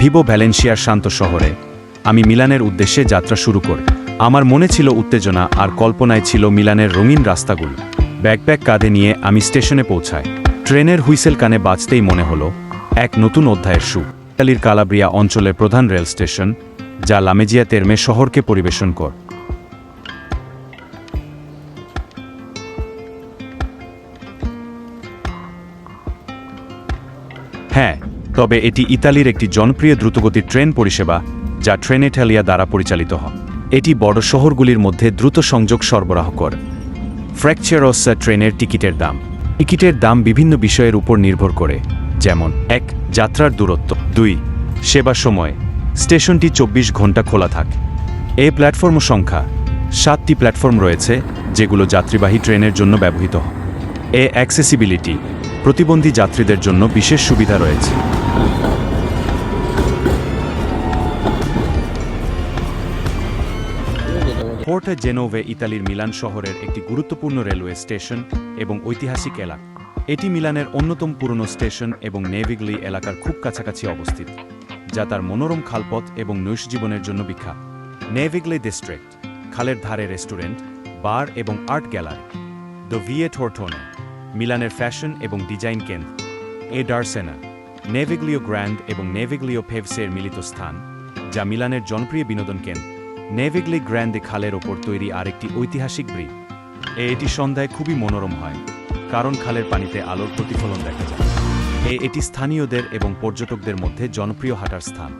Vivo ভ্যালেন্সিয়ার শান্ত শহরে। আমি মিলানের উদ্দেশ্যে যাত্রা শুরু করি। আমার মনে ছিল উত্তেজনা আর কল্পনায় ছিল মিলানের রঙিন রাস্তাগুলো। ব্যাকপ্যাক কাঁধে নিয়ে আমি স্টেশনে পৌঁছাই। ট্রেনের হুইসেল কানে বাজতেই মনে হলো, এক নতুন অধ্যায়ের সু ইতালির কালাব্রিয়া অঞ্চলের প্রধান রেল স্টেশন, যা লামেজিয়া তেরমে শহরকে পরিবেশন কর। হ্যাঁ তবে এটি ইতালির একটি জনপ্রিয় দ্রুতগতির ট্রেন পরিষেবা, যা ট্রেন ইটালিয়া দ্বারা পরিচালিত হয়। এটি বড় শহরগুলির মধ্যে দ্রুত সংযোগ সরবরাহ করে। ফ্র্যাকচারসা ট্রেনের টিকিটের দাম। টিকিটের দাম বিভিন্ন বিষয়ের উপর নির্ভর করে, যেমন, এক, যাত্রার দূরত্ব। দুই, সেবা সময়। স্টেশনটি চব্বিশ ঘণ্টা খোলা থাকে। এ প্ল্যাটফর্ম সংখ্যা। সাতটি প্ল্যাটফর্ম রয়েছে, যেগুলো যাত্রীবাহী ট্রেনের জন্য ব্যবহৃত হয়। এ অ্যাক্সেসিবিলিটি। প্রতিবন্ধী যাত্রীদের জন্য বিশেষ সুবিধা রয়েছে। পোর্টা জেনোভে, ইতালির মিলান শহরের একটি গুরুত্বপূর্ণ রেলওয়ে স্টেশন এবং ঐতিহাসিক এলাকা। এটি মিলানের অন্যতম পুরনো স্টেশন এবং নেভিগলি এলাকার খুব কাছাকাছি অবস্থিত, যা তার মনোরম খালপথ এবং জীবনের জন্য বিখ্যাত। নেভিগলি ডিস্ট্রিক্ট, খালের ধারে রেস্টুরেন্ট, বার এবং art gallery, the via Tortona মিলানের ফ্যাশন এবং ডিজাইন কেন্দ্র এ ডার্সেনা নেভিগলিও গ্র্যান্ড এবং নেভিগলিও ফেভসের মিলিত স্থান, যা মিলানের জনপ্রিয় বিনোদন কেন্দ্র। নেভিগলি গ্র্যান্ডে খালের ওপর তৈরি আরেকটি ঐতিহাসিক ব্রিজ। এটি সন্ধ্যায় খুবই মনোরম হয়, কারণ খালের পানিতে আলোর প্রতিফলন দেখা যায়। এটি স্থানীয়দের এবং পর্যটকদের মধ্যে জনপ্রিয় হাঁটার স্থান।